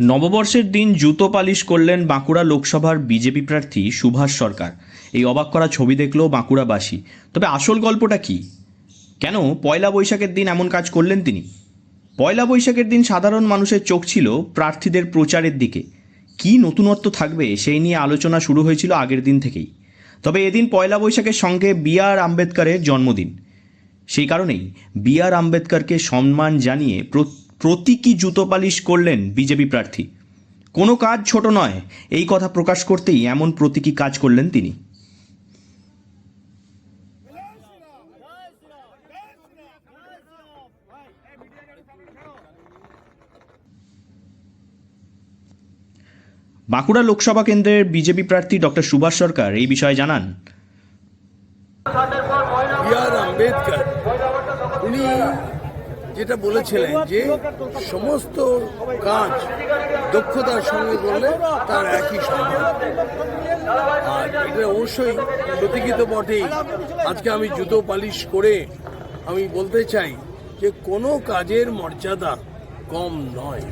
নববর্ষের দিন জুতো পালিশ করলেন বাঁকুড়া লোকসভার বিজেপি প্রার্থী সুভাষ সরকার। এই অবাক করা ছবি দেখল বাঁকুড়াবাসী। তবে আসল গল্পটা কি? কেন পয়লা বৈশাখের দিন এমন কাজ করলেন তিনি? পয়লা বৈশাখের দিন সাধারণ মানুষের চোখ ছিল প্রার্থীদের প্রচারের দিকে। কি নতুনত্ব থাকবে সেই নিয়ে আলোচনা শুরু হয়েছিল আগের দিন থেকেই। তবে এদিন পয়লা বৈশাখের সঙ্গে বি আর আম্বেদকরের জন্মদিন। সেই কারণেই বি আর আম্বেদকরকে সম্মান জানিয়ে প্র- প্রতীকী জুতো পালিশ করলেন বিজেপি প্রার্থী। কোনো কাজ ছোট নয়, এই কথা প্রকাশ করতেই এমন প্রতীকী কাজ করলেন তিনি। বাঁকুড়া লোকসভা কেন্দ্রের বিজেপি প্রার্থী ডক্টর সুভাষ সরকার এই বিষয়ে জানান। আম্বেদকর, উনি যেটা বলেছিলেন যে সমস্ত কাজ দক্ষতার সঙ্গে করলে তার একই সম্মান। আর এটা অবশ্যই প্রতীকিত বটেই আজকে আমি জুতো পালিশ করে আমি বলতে চাই যে কোনো কাজের মর্যাদা কম নয়।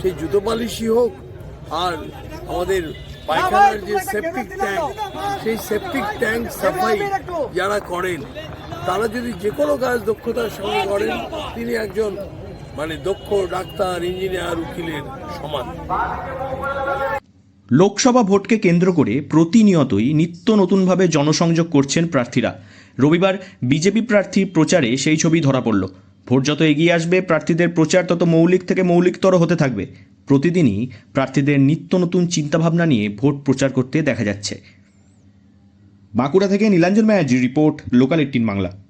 সেই জুতো পালিশই হোক আর আমাদের পায়খানার যে সেপটিক ট্যাঙ্ক সেই সেপটিক ট্যাঙ্ক সাফাই যারা করেন তারা যদি যে কোনো কাজ দক্ষতার সঙ্গে করেন, তিনি একজন মানে দক্ষ ডাক্তার, ইঞ্জিনিয়ার, উকিলের সমান। লোকসভা ভোটকে কেন্দ্র করে প্রতিনিয়তই নিত্য নতুনভাবে জনসংযোগ করছেন প্রার্থীরা। রবিবার বিজেপি প্রার্থী প্রচারে সেই ছবি ধরা পড়ল। ভোট যত এগিয়ে আসবে, প্রার্থীদের প্রচার তত মৌলিক থেকে মৌলিকতর হতে থাকবে। প্রতিদিনই প্রার্থীদের নিত্য নতুন চিন্তাভাবনা নিয়ে ভোট প্রচার করতে দেখা যাচ্ছে। বাঁকুড়া থেকে নীলাঞ্জন ব্যানার্জির রিপোর্ট লোকাল এইটিন বাংলা।